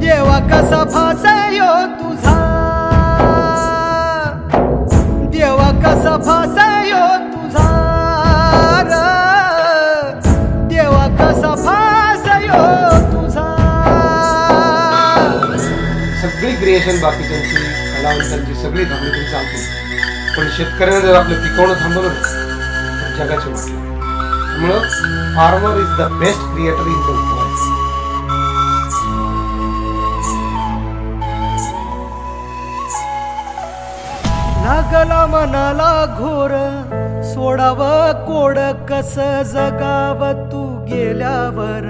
देवा कसा तुझा. तुझा सगळी क्रिएशन बाकीच्यांची सगळी तुम्ही चालते पण शेतकऱ्याने जर आपलं पिकवणं थांबवलं तर जगाचे वाटलं. त्यामुळं farmer is the best creator in the world लागला मनाला घोर सोडाव कोड कस जगाव तू गेल्यावर.